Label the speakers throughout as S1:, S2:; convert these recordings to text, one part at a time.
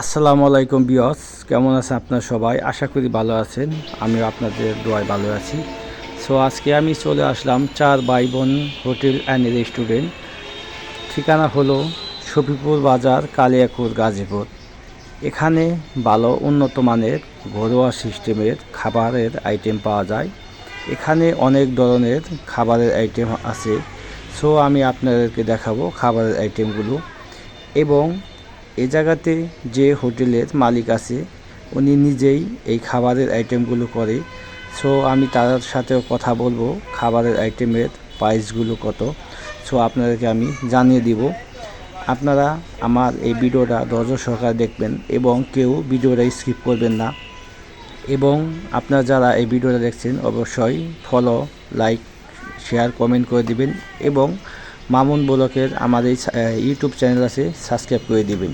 S1: আসসালামু আলাইকুম বিয়স কেমন আছেন আপনারা সবাই? আশা করি ভালো আছেন, আমিও আপনাদের দোয়ায় ভালো আছি। সো আজকে আমি চলে আসলাম চার ভাই বোন হোটেল অ্যান্ড রেস্টুরেন্ট। ঠিকানা হলো শফিপুর বাজার কালিয়াকুর গাজীপুর। এখানে ভালো উন্নত মানের ঘরোয়া সিস্টেমের খাবারের আইটেম পাওয়া যায়। এখানে অনেক ধরনের খাবারের আইটেম আছে। সো আমি আপনাদেরকে দেখাবো খাবারের আইটেমগুলো এবং এই জায়গাতে যে হোটেলের মালিক আছে, উনি নিজেই এই খাবারের আইটেমগুলো করে। সো আমি তার সাথেও কথা বলব, খাবারের আইটেমের প্রাইসগুলো কত। সো আপনাদেরকে আমি জানিয়ে দিব। আপনারা আমার এই ভিডিওটা ধৈর্য সহকারে দেখবেন এবং কেউ ভিডিওটা স্কিপ করবেন না। এবং আপনারা যারা এই ভিডিওটা দেখছেন, অবশ্যই ফলো লাইক শেয়ার কমেন্ট করে দিবেন এবং মামুন ব্লকের আমার এই ইউটিউব চ্যানেল আছে সাবস্ক্রাইব করে দিবেন।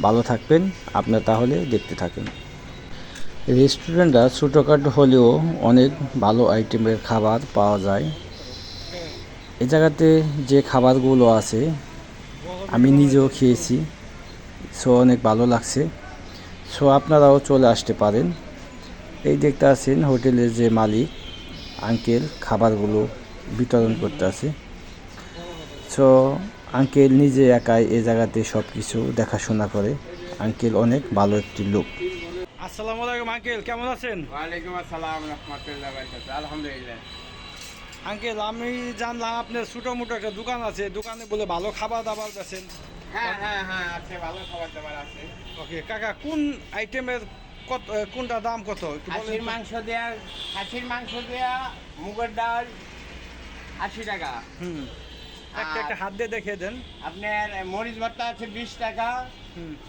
S1: ভালো থাকবেন, আপনারা তাহলে দেখতে থাকেন। রেস্টুরেন্টটা ছোটোখাটো হলেও অনেক ভালো আইটেমের খাবার পাওয়া যায়। এ জায়গাতে যে খাবারগুলো আছে, আমি নিজেও খেয়েছি, সো অনেক ভালো লাগছে। সো আপনারাও চলে আসতে পারেন। এই দেখতে আছেন হোটেলের যে মালিক, আঙ্কেল, খাবারগুলো বিতরণ করতে আছে। সো আঙ্কেল নিজে একাই এই জায়গাতে সব কিছু দেখাশোনা করে। আঙ্কেল অনেক ভালো একটি লোক। আসসালামু আলাইকুম আঙ্কেল কেমন আছেন?
S2: ওয়ালাইকুম আসসালাম রহমতুল্লাহ আলহামদুলিল্লাহ।
S1: আঙ্কেল আমি জানলাম আপনার ছোটো মোটো একটা দোকান আছে। দোকানে বলে ভালো খাবার দাবার বেছেন।
S2: হ্যাঁ হ্যাঁ হ্যাঁ আছে ভালো খাবার দাবার আছে।
S1: ওকে কাকা কোন আইটেমের কত কোনটা দাম কত? একটু বলেন
S2: খাসির। মাংস দেয়া খাসির মাংস দেয়া মুগের ডাল আশি টাকা।
S1: হুম। একটা একটা হাত দিয়ে দেখিয়ে দেন।
S2: আপনার মরিচ ভর্তা আছে বিশ টাকা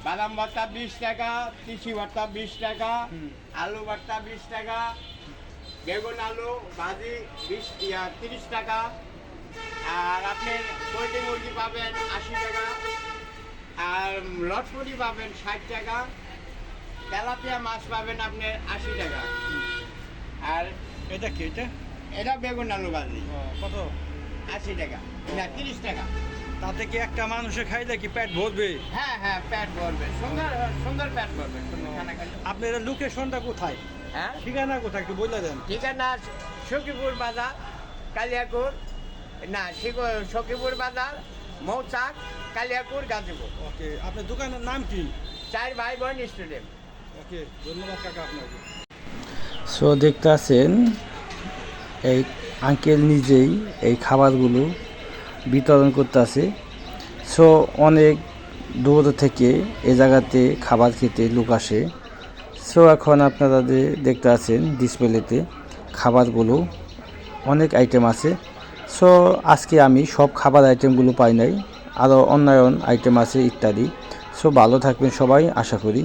S2: বাদাম ভর্তা বিশ টাকা তিসি ভর্তা বিশ টাকা আলু ভর্তা বিশ টাকা বেগুন আলু ভাজি বিশ তিরিশ টাকা। আর আপনি পোলট্রি মুরগি পাবেন আশি টাকা আর লটপুরি পাবেন ষাট টাকা তেলাপিয়া মাছ পাবেন আপনার আশি টাকা। আর
S1: এটা কি এটা?
S2: এটা বেগুন আলু ভাজি।
S1: কত?
S2: আশি টাকা না তিরিশ টাকা।
S1: তাতে কি একটা মানুষে খাইলে কি পেট ভরবে?
S2: হ্যাঁ হ্যাঁ প্যাট ভরবে। সুন্দর সুন্দর প্যাট ভরবে
S1: আপনার লোকেশনটা কোথায়?
S2: হ্যাঁ?
S1: ঠিকানা কোথায় একটু বলে দেন।
S2: ঠিকানা সখীপুর বাজার কালিয়াকুর না সখীপুর বাজার মৌচাক কালিয়াকুর গাজীপুর।
S1: ওকে আপনার দোকানের নাম কি?
S2: চার ভাই বোন স্টুডেন্ট।
S1: ওকে ধন্যবাদ কাকা আপনাকে। সো দেখতে আছেন এই আঙ্কেল নিজেই এই খাবারগুলো বিতরণ করতেছে। সো অনেক দূর থেকে এ জায়গাতে খাবার খেতে লোক আসে। সো এখন আপনারা যে দেখতে আছেন ডিসপ্লেতে খাবারগুলো। অনেক আইটেম আছে। সো আজকে আমি সব খাবার আইটেমগুলো পাই নাই। আরও অন্যান্য আইটেম আছে ইত্যাদি। সো ভালো থাকবেন সবাই, আশা করি।